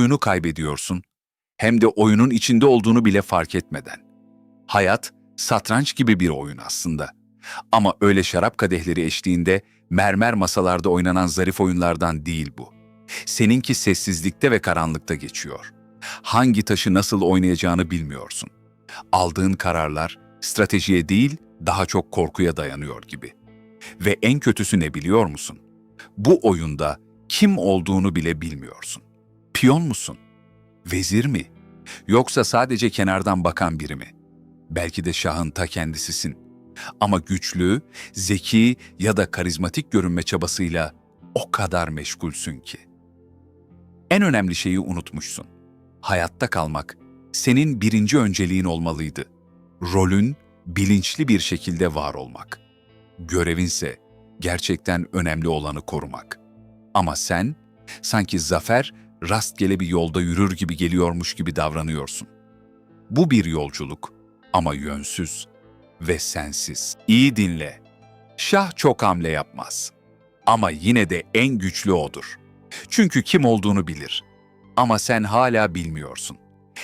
oyunu kaybediyorsun hem de oyunun içinde olduğunu bile fark etmeden. Hayat satranç gibi bir oyun aslında. Ama öyle şarap kadehleri eşliğinde mermer masalarda oynanan zarif oyunlardan değil bu. Seninki sessizlikte ve karanlıkta geçiyor. Hangi taşı nasıl oynayacağını bilmiyorsun. Aldığın kararlar stratejiye değil, daha çok korkuya dayanıyor gibi. Ve en kötüsü ne biliyor musun? Bu oyunda kim olduğunu bile bilmiyorsun. Piyon musun? Vezir mi? Yoksa sadece kenardan bakan biri mi? Belki de şahın ta kendisisin. Ama güçlü, zeki ya da karizmatik görünme çabasıyla o kadar meşgulsün ki. En önemli şeyi unutmuşsun. Hayatta kalmak senin birinci önceliğin olmalıydı. Rolün bilinçli bir şekilde var olmak. Görevinse gerçekten önemli olanı korumak. Ama sen sanki zafer rastgele bir yolda yürür gibi geliyormuş gibi davranıyorsun. Bu bir yolculuk ama yönsüz ve sensiz. İyi dinle. Şah çok hamle yapmaz. Ama yine de en güçlü odur. Çünkü kim olduğunu bilir. Ama sen hala bilmiyorsun.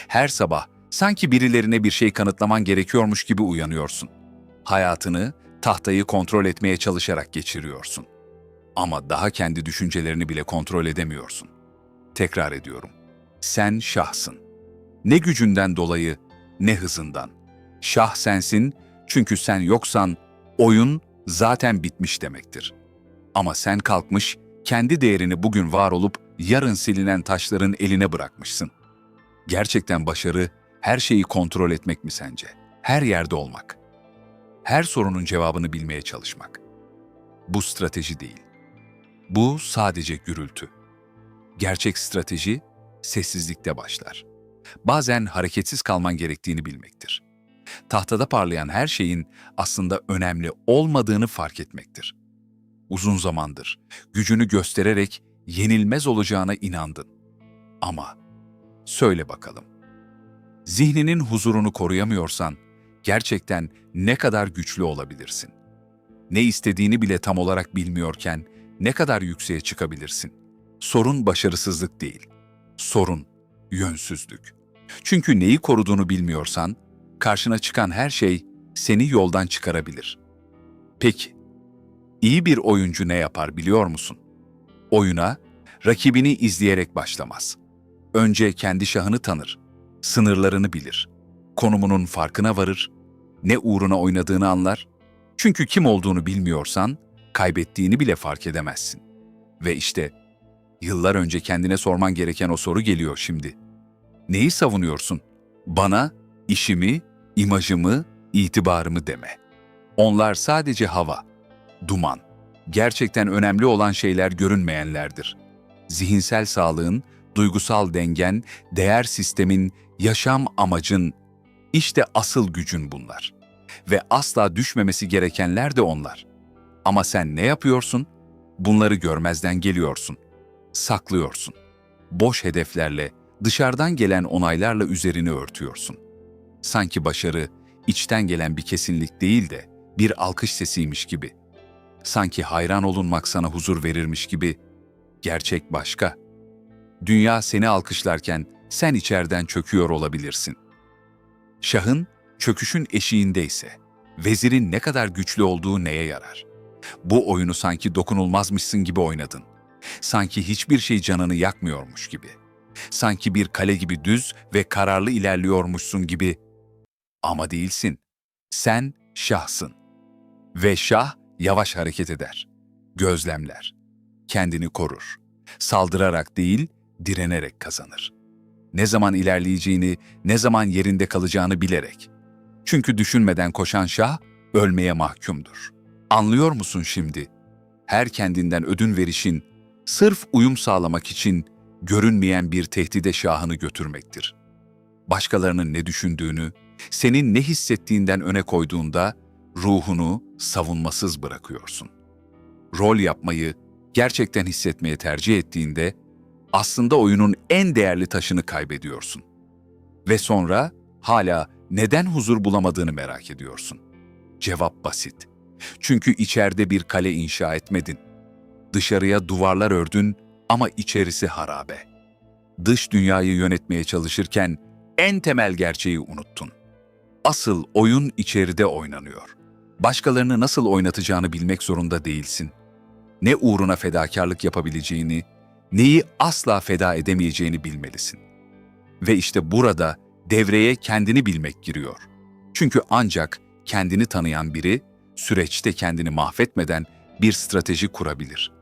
Her sabah sanki birilerine bir şey kanıtlaman gerekiyormuş gibi uyanıyorsun. Hayatını tahtayı kontrol etmeye çalışarak geçiriyorsun. Ama daha kendi düşüncelerini bile kontrol edemiyorsun. Tekrar ediyorum. Sen şahsın. Ne gücünden dolayı ne hızından. Şah sensin çünkü sen yoksan oyun zaten bitmiş demektir. Ama sen kalkmış kendi değerini bugün var olup yarın silinen taşların eline bırakmışsın. Gerçekten başarı her şeyi kontrol etmek mi sence? Her yerde olmak. Her sorunun cevabını bilmeye çalışmak. Bu strateji değil. Bu sadece gürültü. Gerçek strateji sessizlikte başlar. Bazen hareketsiz kalman gerektiğini bilmektir. Tahtada parlayan her şeyin aslında önemli olmadığını fark etmektir. Uzun zamandır gücünü göstererek yenilmez olacağına inandın. Ama söyle bakalım. Zihninin huzurunu koruyamıyorsan gerçekten ne kadar güçlü olabilirsin? Ne istediğini bile tam olarak bilmiyorken ne kadar yükseğe çıkabilirsin? Sorun başarısızlık değil. Sorun yönsüzlük. Çünkü neyi koruduğunu bilmiyorsan karşına çıkan her şey seni yoldan çıkarabilir. Peki, iyi bir oyuncu ne yapar biliyor musun? Oyuna rakibini izleyerek başlamaz. Önce kendi şahını tanır, sınırlarını bilir, konumunun farkına varır, ne uğruna oynadığını anlar. Çünkü kim olduğunu bilmiyorsan kaybettiğini bile fark edemezsin. Ve işte yıllar önce kendine sorman gereken o soru geliyor şimdi. Neyi savunuyorsun? Bana işimi, imajımı, itibarımı deme. Onlar sadece hava, duman. Gerçekten önemli olan şeyler görünmeyenlerdir. Zihinsel sağlığın, duygusal dengen, değer sistemin, yaşam amacın, işte asıl gücün bunlar. Ve asla düşmemesi gerekenler de onlar. Ama sen ne yapıyorsun? Bunları görmezden geliyorsun. Saklıyorsun. Boş hedeflerle, dışarıdan gelen onaylarla üzerini örtüyorsun. Sanki başarı içten gelen bir kesinlik değil de bir alkış sesiymiş gibi. Sanki hayran olunmak sana huzur verirmiş gibi. Gerçek başka. Dünya seni alkışlarken sen içeriden çöküyor olabilirsin. Şahın çöküşün eşiğindeyse, vezirin ne kadar güçlü olduğu neye yarar? Bu oyunu sanki dokunulmazmışsın gibi oynadın. Sanki hiçbir şey canını yakmıyormuş gibi. Sanki bir kale gibi düz ve kararlı ilerliyormuşsun gibi. Ama değilsin. Sen şahsın. Ve şah yavaş hareket eder. Gözlemler. Kendini korur. Saldırarak değil, direnerek kazanır. Ne zaman ilerleyeceğini, ne zaman yerinde kalacağını bilerek. Çünkü düşünmeden koşan şah ölmeye mahkumdur. Anlıyor musun şimdi? Her kendinden ödün verişin sırf uyum sağlamak için görünmeyen bir tehdide şahını götürmektir. Başkalarının ne düşündüğünü, senin ne hissettiğinden öne koyduğunda ruhunu savunmasız bırakıyorsun. Rol yapmayı gerçekten hissetmeye tercih ettiğinde aslında oyunun en değerli taşını kaybediyorsun. Ve sonra hala neden huzur bulamadığını merak ediyorsun. Cevap basit. Çünkü içeride bir kale inşa etmedin. Dışarıya duvarlar ördün ama içerisi harabe. Dış dünyayı yönetmeye çalışırken en temel gerçeği unuttun. Asıl oyun içeride oynanıyor. Başkalarını nasıl oynatacağını bilmek zorunda değilsin. Ne uğruna fedakarlık yapabileceğini, neyi asla feda edemeyeceğini bilmelisin. Ve işte burada devreye kendini bilmek giriyor. Çünkü ancak kendini tanıyan biri süreçte kendini mahvetmeden bir strateji kurabilir.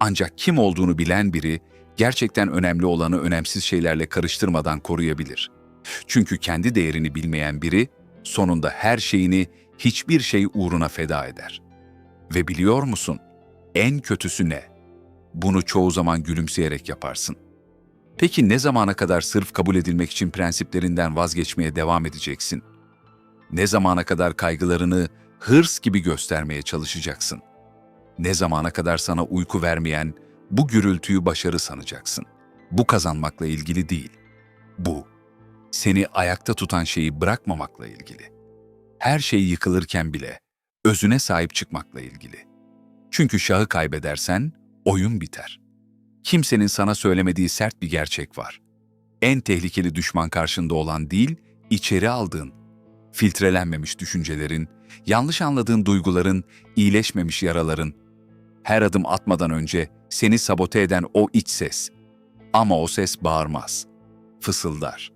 Ancak kim olduğunu bilen biri gerçekten önemli olanı önemsiz şeylerle karıştırmadan koruyabilir. Çünkü kendi değerini bilmeyen biri sonunda her şeyini hiçbir şey uğruna feda eder. Ve biliyor musun? En kötüsü ne? Bunu çoğu zaman gülümseyerek yaparsın. Peki ne zamana kadar sırf kabul edilmek için prensiplerinden vazgeçmeye devam edeceksin? Ne zamana kadar kaygılarını hırs gibi göstermeye çalışacaksın? Ne zamana kadar sana uyku vermeyen bu gürültüyü başarı sanacaksın? Bu kazanmakla ilgili değil. Bu, seni ayakta tutan şeyi bırakmamakla ilgili. Her şey yıkılırken bile özüne sahip çıkmakla ilgili. Çünkü şahı kaybedersen oyun biter. Kimsenin sana söylemediği sert bir gerçek var. En tehlikeli düşman karşında olan değil, içeri aldığın, filtrelenmemiş düşüncelerin, yanlış anladığın duyguların, iyileşmemiş yaraların, her adım atmadan önce seni sabote eden o iç ses. Ama o ses bağırmaz, fısıldar.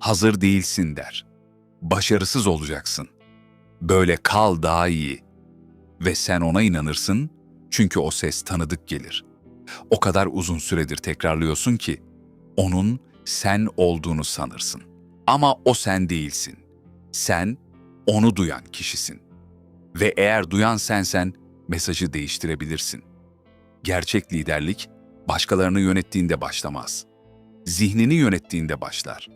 Hazır değilsin der. Başarısız olacaksın. Böyle kal daha iyi. Ve sen ona inanırsın çünkü o ses tanıdık gelir. O kadar uzun süredir tekrarlıyorsun ki onun sen olduğunu sanırsın. Ama o sen değilsin. Sen onu duyan kişisin. Ve eğer duyan sensen mesajı değiştirebilirsin. Gerçek liderlik başkalarını yönettiğinde başlamaz. Zihnini yönettiğinde başlar.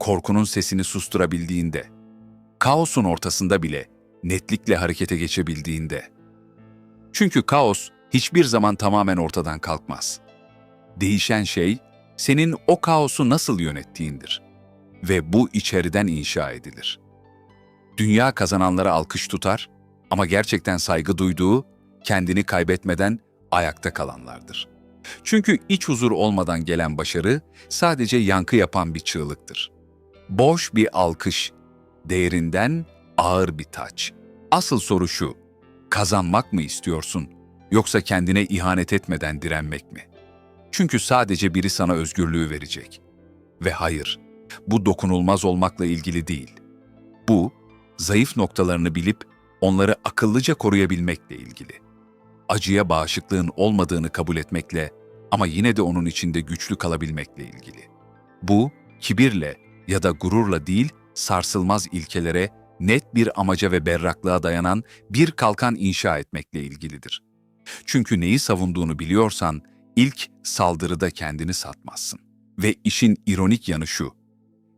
Korkunun sesini susturabildiğinde, kaosun ortasında bile netlikle harekete geçebildiğinde. Çünkü kaos hiçbir zaman tamamen ortadan kalkmaz. Değişen şey senin o kaosu nasıl yönettiğindir ve bu içeriden inşa edilir. Dünya kazananlara alkış tutar ama gerçekten saygı duyduğu, kendini kaybetmeden ayakta kalanlardır. Çünkü iç huzur olmadan gelen başarı sadece yankı yapan bir çığlıktır. Boş bir alkış, değerinden ağır bir taç. Asıl soru şu, kazanmak mı istiyorsun yoksa kendine ihanet etmeden direnmek mi? Çünkü sadece biri sana özgürlüğü verecek. Ve hayır, bu dokunulmaz olmakla ilgili değil. Bu, zayıf noktalarını bilip onları akıllıca koruyabilmekle ilgili. Acıya bağışıklığın olmadığını kabul etmekle ama yine de onun içinde güçlü kalabilmekle ilgili. Bu, kibirle ya da gururla değil, sarsılmaz ilkelere, net bir amaca ve berraklığa dayanan bir kalkan inşa etmekle ilgilidir. Çünkü neyi savunduğunu biliyorsan, ilk saldırıda kendini satmazsın. Ve işin ironik yanı şu,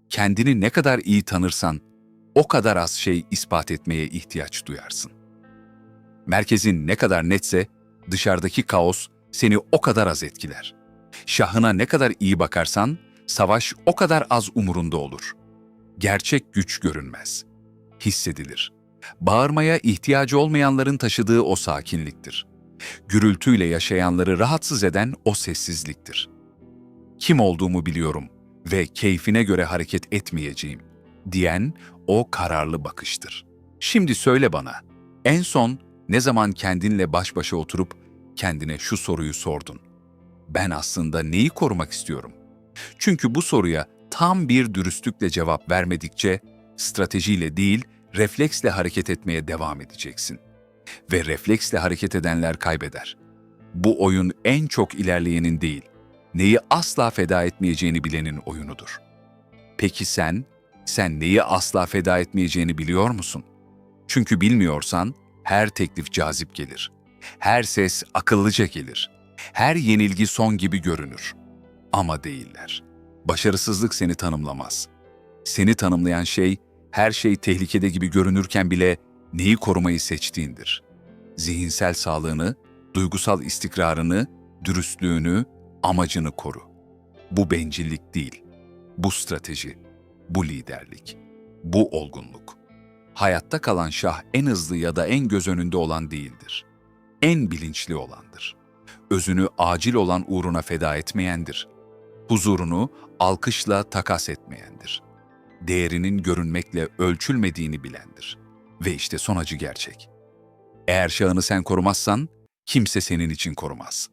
kendini ne kadar iyi tanırsan, o kadar az şey ispat etmeye ihtiyaç duyarsın. Merkezin ne kadar netse, dışarıdaki kaos seni o kadar az etkiler. Şahına ne kadar iyi bakarsan, savaş o kadar az umurunda olur. Gerçek güç görünmez. Hissedilir. Bağırmaya ihtiyacı olmayanların taşıdığı o sakinliktir. Gürültüyle yaşayanları rahatsız eden o sessizliktir. Kim olduğumu biliyorum ve keyfine göre hareket etmeyeceğim diyen o kararlı bakıştır. Şimdi söyle bana, en son ne zaman kendinle baş başa oturup kendine şu soruyu sordun? Ben aslında neyi korumak istiyorum? Çünkü bu soruya tam bir dürüstlükle cevap vermedikçe stratejiyle değil, refleksle hareket etmeye devam edeceksin. Ve refleksle hareket edenler kaybeder. Bu oyun en çok ilerleyenin değil, neyi asla feda etmeyeceğini bilenin oyunudur. Peki sen, sen neyi asla feda etmeyeceğini biliyor musun? Çünkü bilmiyorsan her teklif cazip gelir. Her ses akıllıca gelir. Her yenilgi son gibi görünür. Ama değiller. Başarısızlık seni tanımlamaz. Seni tanımlayan şey her şey tehlikede gibi görünürken bile neyi korumayı seçtiğindir. Zihinsel sağlığını, duygusal istikrarını, dürüstlüğünü, amacını koru. Bu bencillik değil. Bu strateji, bu liderlik, bu olgunluk. Hayatta kalan şah en hızlı ya da en göz önünde olan değildir. En bilinçli olandır. Özünü acil olan uğruna feda etmeyendir. huzurunu alkışla takas etmeyendir. Değerinin görünmekle ölçülmediğini bilendir. Ve işte son acı gerçek. Eğer şahını sen korumazsan, kimse senin için korumaz.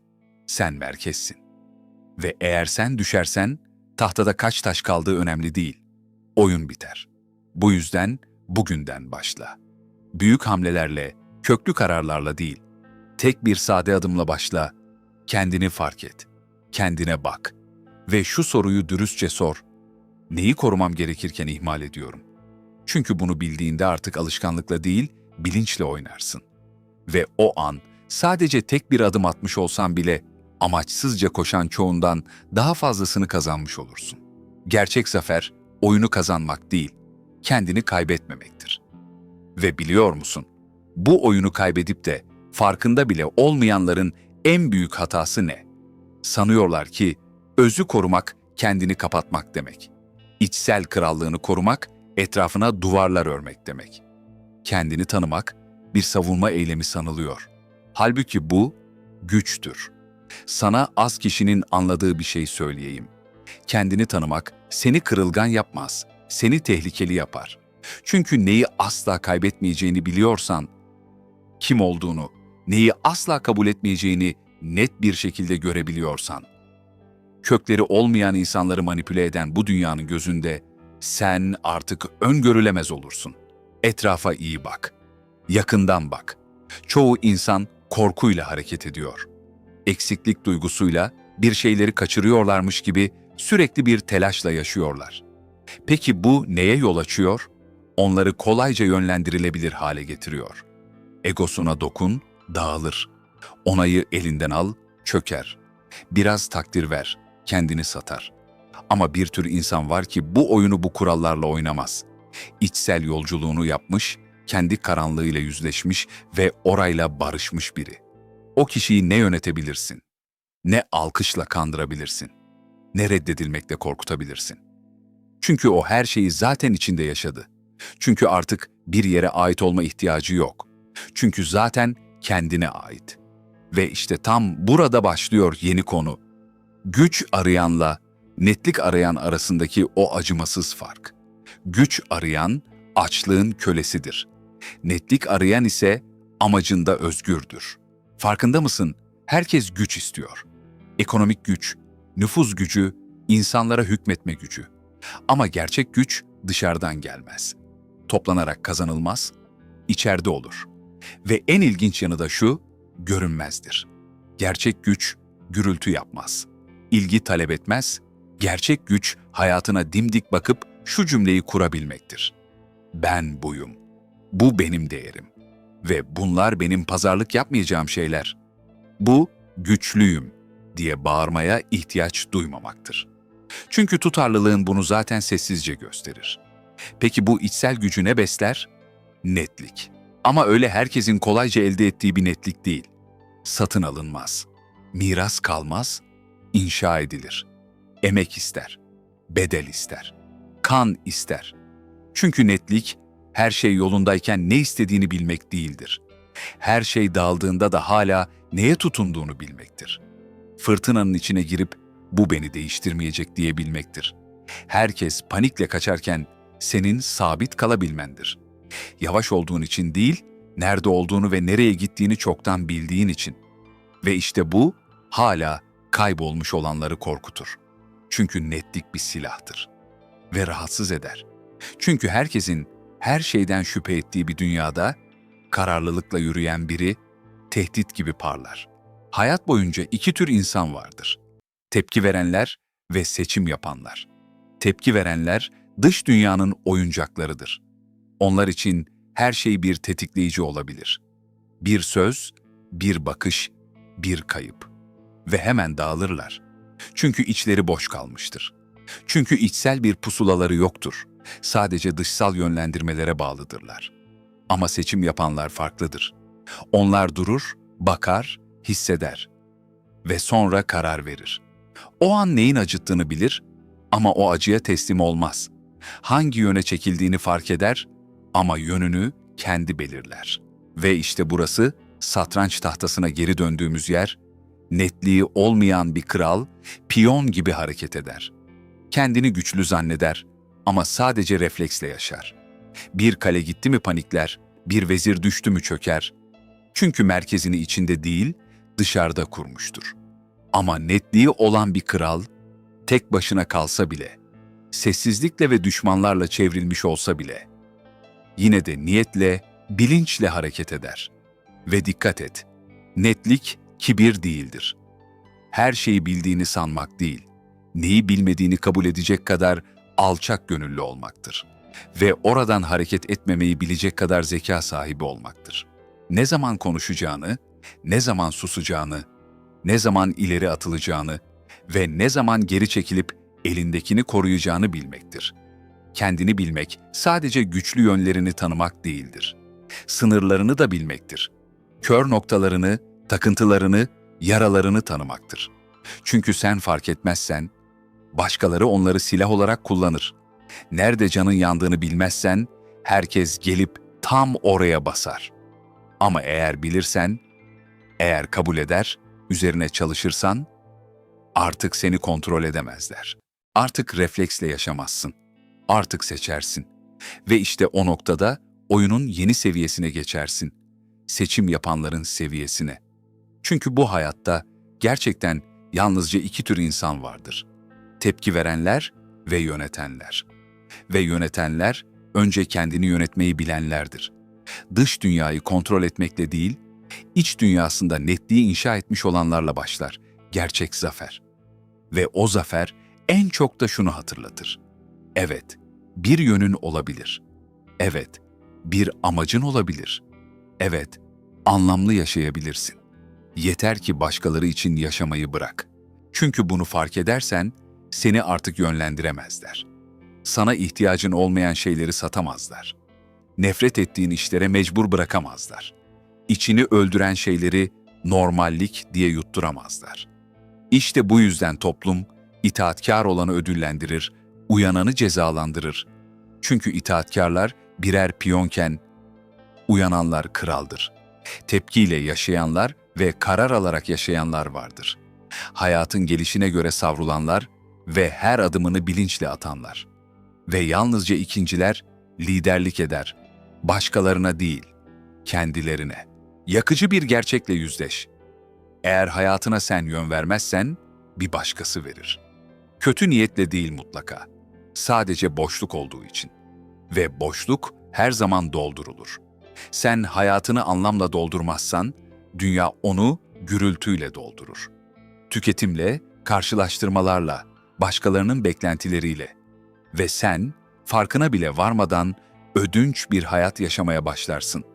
Sen merkezsin. Ve eğer sen düşersen, tahtada kaç taş kaldığı önemli değil. Oyun biter. Bu yüzden bugünden başla. Büyük hamlelerle, köklü kararlarla değil, tek bir sade adımla başla. Kendini fark et. Kendine bak. Ve şu soruyu dürüstçe sor. Neyi korumam gerekirken ihmal ediyorum? Çünkü bunu bildiğinde artık alışkanlıkla değil, bilinçle oynarsın. Ve o an sadece tek bir adım atmış olsan bile amaçsızca koşan çoğundan daha fazlasını kazanmış olursun. Gerçek zafer oyunu kazanmak değil, kendini kaybetmemektir. Ve biliyor musun? Bu oyunu kaybedip de farkında bile olmayanların en büyük hatası ne? Sanıyorlar ki özü korumak kendini kapatmak demek. İçsel krallığını korumak etrafına duvarlar örmek demek. Kendini tanımak bir savunma eylemi sanılıyor. Halbuki bu güçtür. Sana az kişinin anladığı bir şey söyleyeyim. Kendini tanımak seni kırılgan yapmaz, seni tehlikeli yapar. Çünkü neyi asla kaybetmeyeceğini biliyorsan, kim olduğunu, neyi asla kabul etmeyeceğini net bir şekilde görebiliyorsan, kökleri olmayan insanları manipüle eden bu dünyanın gözünde sen artık öngörülemez olursun. Etrafa iyi bak. Yakından bak. Çoğu insan korkuyla hareket ediyor. Eksiklik duygusuyla bir şeyleri kaçırıyorlarmış gibi sürekli bir telaşla yaşıyorlar. Peki bu neye yol açıyor? Onları kolayca yönlendirilebilir hale getiriyor. Egosuna dokun, dağılır. Onayı elinden al, çöker. Biraz takdir ver, kendini satar. Ama bir tür insan var ki bu oyunu bu kurallarla oynamaz. İçsel yolculuğunu yapmış, kendi karanlığıyla yüzleşmiş ve orayla barışmış biri. O kişiyi ne yönetebilirsin, ne alkışla kandırabilirsin, ne reddedilmekle korkutabilirsin. Çünkü o her şeyi zaten içinde yaşadı. Çünkü artık bir yere ait olma ihtiyacı yok. Çünkü zaten kendine ait. Ve işte tam burada başlıyor yeni konu. Güç arayanla netlik arayan arasındaki o acımasız fark. Güç arayan açlığın kölesidir. Netlik arayan ise amacında özgürdür. Farkında mısın? Herkes güç istiyor. Ekonomik güç, nüfuz gücü, insanlara hükmetme gücü. Ama gerçek güç dışarıdan gelmez. Toplanarak kazanılmaz, içeride olur. Ve en ilginç yanı da şu, görünmezdir. Gerçek güç gürültü yapmaz. İlgi talep etmez, gerçek güç hayatına dimdik bakıp şu cümleyi kurabilmektir. Ben buyum. Bu benim değerim. Ve bunlar benim pazarlık yapmayacağım şeyler. Bu güçlüyüm diye bağırmaya ihtiyaç duymamaktır. Çünkü tutarlılığın bunu zaten sessizce gösterir. Peki bu içsel gücü ne besler? Netlik. Ama öyle herkesin kolayca elde ettiği bir netlik değil. Satın alınmaz. Miras kalmaz, inşa edilir. Emek ister, bedel ister, kan ister. Çünkü netlik her şey yolundayken ne istediğini bilmek değildir. Her şey dağıldığında da hala neye tutunduğunu bilmektir. Fırtınanın içine girip bu beni değiştirmeyecek diyebilmektir. Herkes panikle kaçarken senin sabit kalabilmendir. Yavaş olduğun için değil, nerede olduğunu ve nereye gittiğini çoktan bildiğin için. Ve işte bu hala kaybolmuş olanları korkutur. Çünkü netlik bir silahtır ve rahatsız eder. Çünkü herkesin her şeyden şüphe ettiği bir dünyada kararlılıkla yürüyen biri tehdit gibi parlar. Hayat boyunca iki tür insan vardır. Tepki verenler ve seçim yapanlar. Tepki verenler dış dünyanın oyuncaklarıdır. Onlar için her şey bir tetikleyici olabilir. Bir söz, bir bakış, bir kayıp ve hemen dağılırlar. Çünkü içleri boş kalmıştır. Çünkü içsel bir pusulaları yoktur. Sadece dışsal yönlendirmelere bağlıdırlar. Ama seçim yapanlar farklıdır. Onlar durur, bakar, hisseder ve sonra karar verir. O an neyin acıttığını bilir ama o acıya teslim olmaz. Hangi yöne çekildiğini fark eder ama yönünü kendi belirler. Ve işte burası satranç tahtasına geri döndüğümüz yer, Netliği olmayan bir kral, piyon gibi hareket eder. Kendini güçlü zanneder ama sadece refleksle yaşar. Bir kale gitti mi panikler, bir vezir düştü mü çöker. Çünkü merkezini içinde değil, dışarıda kurmuştur. Ama netliği olan bir kral, tek başına kalsa bile, sessizlikle ve düşmanlarla çevrilmiş olsa bile, yine de niyetle, bilinçle hareket eder. Ve dikkat et, netlik kibir değildir. Her şeyi bildiğini sanmak değil, neyi bilmediğini kabul edecek kadar alçak gönüllü olmaktır. Ve oradan hareket etmemeyi bilecek kadar zeka sahibi olmaktır. Ne zaman konuşacağını, ne zaman susacağını, ne zaman ileri atılacağını ve ne zaman geri çekilip elindekini koruyacağını bilmektir. Kendini bilmek sadece güçlü yönlerini tanımak değildir. Sınırlarını da bilmektir. Kör noktalarını, takıntılarını, yaralarını tanımaktır. Çünkü sen fark etmezsen, başkaları onları silah olarak kullanır. Nerede canın yandığını bilmezsen, herkes gelip tam oraya basar. Ama eğer bilirsen, eğer kabul eder, üzerine çalışırsan, artık seni kontrol edemezler. Artık refleksle yaşamazsın. Artık seçersin. Ve işte o noktada oyunun yeni seviyesine geçersin. Seçim yapanların seviyesine. Çünkü bu hayatta gerçekten yalnızca iki tür insan vardır. Tepki verenler ve yönetenler. Ve yönetenler önce kendini yönetmeyi bilenlerdir. Dış dünyayı kontrol etmekle değil, iç dünyasında netliği inşa etmiş olanlarla başlar. Gerçek zafer. Ve o zafer en çok da şunu hatırlatır. Evet, bir yönün olabilir. Evet, bir amacın olabilir. Evet, anlamlı yaşayabilirsin. Yeter ki başkaları için yaşamayı bırak. Çünkü bunu fark edersen seni artık yönlendiremezler. Sana ihtiyacın olmayan şeyleri satamazlar. Nefret ettiğin işlere mecbur bırakamazlar. İçini öldüren şeyleri normallik diye yutturamazlar. İşte bu yüzden toplum itaatkar olanı ödüllendirir, uyananı cezalandırır. Çünkü itaatkarlar birer piyonken uyananlar kraldır. Tepkiyle yaşayanlar ve karar alarak yaşayanlar vardır. Hayatın gelişine göre savrulanlar ve her adımını bilinçle atanlar. Ve yalnızca ikinciler liderlik eder. Başkalarına değil, kendilerine. Yakıcı bir gerçekle yüzleş. Eğer hayatına sen yön vermezsen, bir başkası verir. Kötü niyetle değil mutlaka. Sadece boşluk olduğu için. Ve boşluk her zaman doldurulur. Sen hayatını anlamla doldurmazsan, dünya onu gürültüyle doldurur. Tüketimle, karşılaştırmalarla, başkalarının beklentileriyle ve sen farkına bile varmadan ödünç bir hayat yaşamaya başlarsın.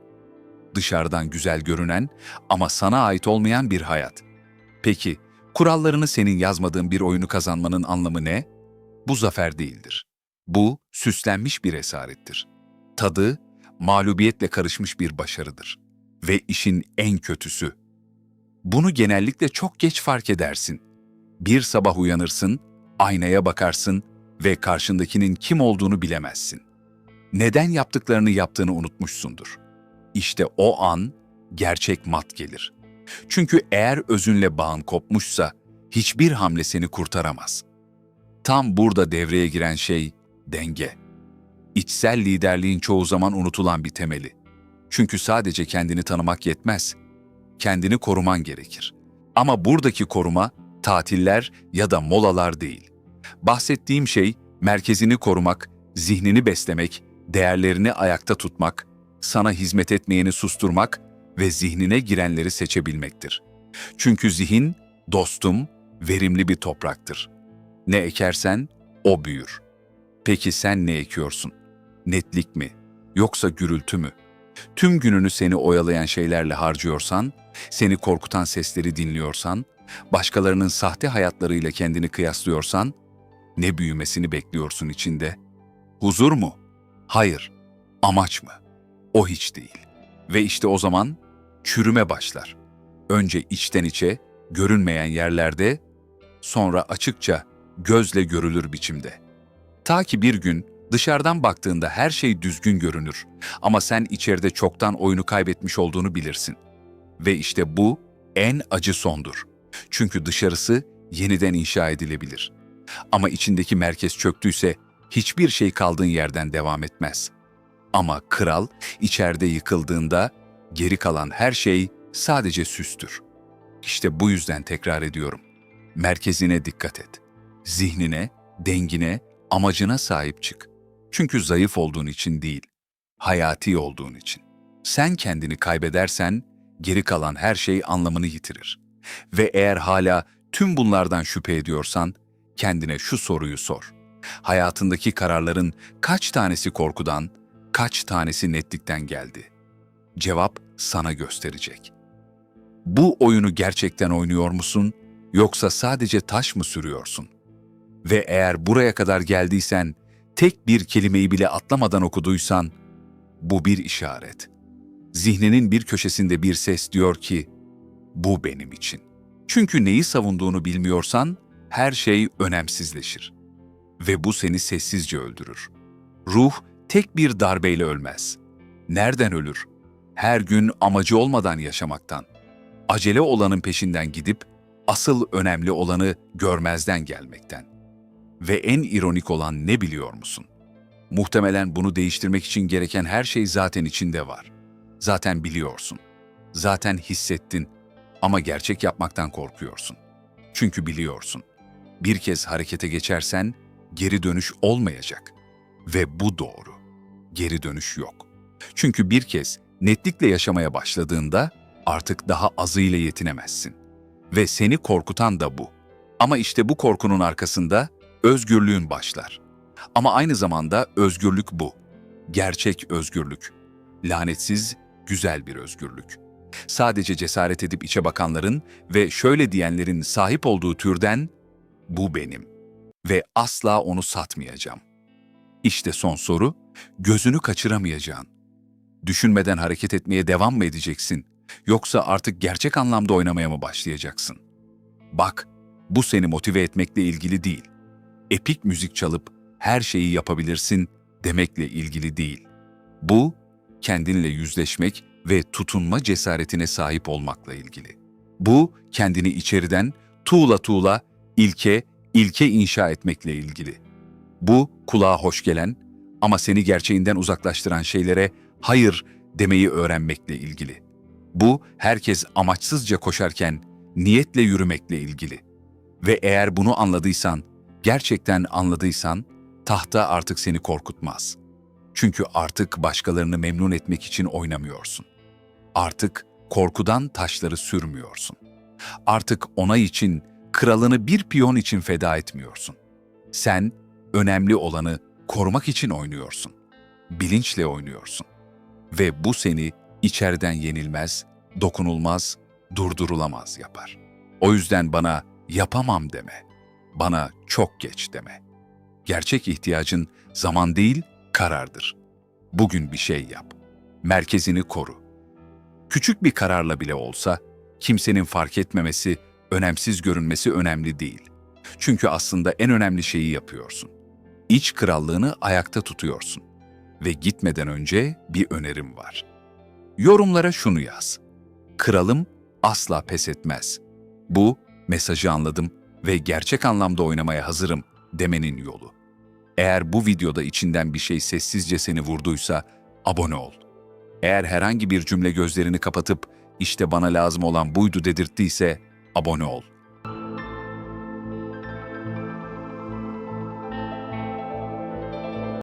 Dışarıdan güzel görünen ama sana ait olmayan bir hayat. Peki, kurallarını senin yazmadığın bir oyunu kazanmanın anlamı ne? Bu zafer değildir. Bu süslenmiş bir esarettir. Tadı, mağlubiyetle karışmış bir başarıdır. Ve işin en kötüsü. Bunu genellikle çok geç fark edersin. Bir sabah uyanırsın, aynaya bakarsın ve karşındakinin kim olduğunu bilemezsin. Neden yaptıklarını yaptığını unutmuşsundur. İşte o an gerçek mat gelir. Çünkü eğer özünle bağın kopmuşsa hiçbir hamle seni kurtaramaz. Tam burada devreye giren şey denge. İçsel liderliğin çoğu zaman unutulan bir temeli. Çünkü sadece kendini tanımak yetmez. Kendini koruman gerekir. Ama buradaki koruma tatiller ya da molalar değil. Bahsettiğim şey merkezini korumak, zihnini beslemek, değerlerini ayakta tutmak, sana hizmet etmeyeni susturmak ve zihnine girenleri seçebilmektir. Çünkü zihin, dostum, verimli bir topraktır. Ne ekersen o büyür. Peki sen ne ekiyorsun? Netlik mi? Yoksa gürültü mü? Tüm gününü seni oyalayan şeylerle harcıyorsan, seni korkutan sesleri dinliyorsan, başkalarının sahte hayatlarıyla kendini kıyaslıyorsan, ne büyümesini bekliyorsun içinde? Huzur mu? Hayır. Amaç mı? O hiç değil. Ve işte o zaman çürüme başlar. Önce içten içe, görünmeyen yerlerde, sonra açıkça, gözle görülür biçimde. Ta ki bir gün dışarıdan baktığında her şey düzgün görünür ama sen içeride çoktan oyunu kaybetmiş olduğunu bilirsin. Ve işte bu en acı sondur. Çünkü dışarısı yeniden inşa edilebilir. Ama içindeki merkez çöktüyse hiçbir şey kaldığın yerden devam etmez. Ama kral içeride yıkıldığında geri kalan her şey sadece süstür. İşte bu yüzden tekrar ediyorum. Merkezine dikkat et. Zihnine, dengine, amacına sahip çık. Çünkü zayıf olduğun için değil, hayati olduğun için. Sen kendini kaybedersen geri kalan her şey anlamını yitirir. Ve eğer hala tüm bunlardan şüphe ediyorsan kendine şu soruyu sor. Hayatındaki kararların kaç tanesi korkudan, kaç tanesi netlikten geldi? Cevap sana gösterecek. Bu oyunu gerçekten oynuyor musun yoksa sadece taş mı sürüyorsun? Ve eğer buraya kadar geldiysen, tek bir kelimeyi bile atlamadan okuduysan, bu bir işaret. Zihninin bir köşesinde bir ses diyor ki, bu benim için. Çünkü neyi savunduğunu bilmiyorsan, her şey önemsizleşir. Ve bu seni sessizce öldürür. Ruh tek bir darbeyle ölmez. Nereden ölür? Her gün amacı olmadan yaşamaktan. Acele olanın peşinden gidip, asıl önemli olanı görmezden gelmekten. Ve en ironik olan ne biliyor musun? Muhtemelen bunu değiştirmek için gereken her şey zaten içinde var. Zaten biliyorsun. Zaten hissettin ama gerçek yapmaktan korkuyorsun. Çünkü biliyorsun. Bir kez harekete geçersen geri dönüş olmayacak. Ve bu doğru. Geri dönüş yok. Çünkü bir kez netlikle yaşamaya başladığında artık daha azıyla yetinemezsin. Ve seni korkutan da bu. Ama işte bu korkunun arkasında özgürlüğün başlar. Ama aynı zamanda özgürlük bu. Gerçek özgürlük. Lanetsiz, güzel bir özgürlük. Sadece cesaret edip içe bakanların ve şöyle diyenlerin sahip olduğu türden bu benim ve asla onu satmayacağım. İşte son soru, gözünü kaçıramayacağın. Düşünmeden hareket etmeye devam mı edeceksin yoksa artık gerçek anlamda oynamaya mı başlayacaksın? Bak, bu seni motive etmekle ilgili değil. Epik müzik çalıp her şeyi yapabilirsin demekle ilgili değil. Bu, kendinle yüzleşmek ve tutunma cesaretine sahip olmakla ilgili. Bu, kendini içeriden tuğla tuğla ilke, ilke inşa etmekle ilgili. Bu, kulağa hoş gelen ama seni gerçeğinden uzaklaştıran şeylere hayır demeyi öğrenmekle ilgili. Bu, herkes amaçsızca koşarken niyetle yürümekle ilgili. Ve eğer bunu anladıysan, gerçekten anladıysan, tahta artık seni korkutmaz. Çünkü artık başkalarını memnun etmek için oynamıyorsun. Artık korkudan taşları sürmüyorsun. Artık onay için, kralını bir piyon için feda etmiyorsun. Sen önemli olanı korumak için oynuyorsun. Bilinçle oynuyorsun. Ve bu seni içeriden yenilmez, dokunulmaz, durdurulamaz yapar. O yüzden bana yapamam deme. Bana çok geç deme. Gerçek ihtiyacın zaman değil, karardır. Bugün bir şey yap. Merkezini koru. Küçük bir kararla bile olsa kimsenin fark etmemesi, önemsiz görünmesi önemli değil. Çünkü aslında en önemli şeyi yapıyorsun. İç krallığını ayakta tutuyorsun. Ve gitmeden önce bir önerim var. Yorumlara şunu yaz. Kralım asla pes etmez. Bu mesajı anladım ve gerçek anlamda oynamaya hazırım demenin yolu. Eğer bu videoda içinden bir şey sessizce seni vurduysa abone ol. Eğer herhangi bir cümle gözlerini kapatıp işte bana lazım olan buydu dedirttiyse abone ol.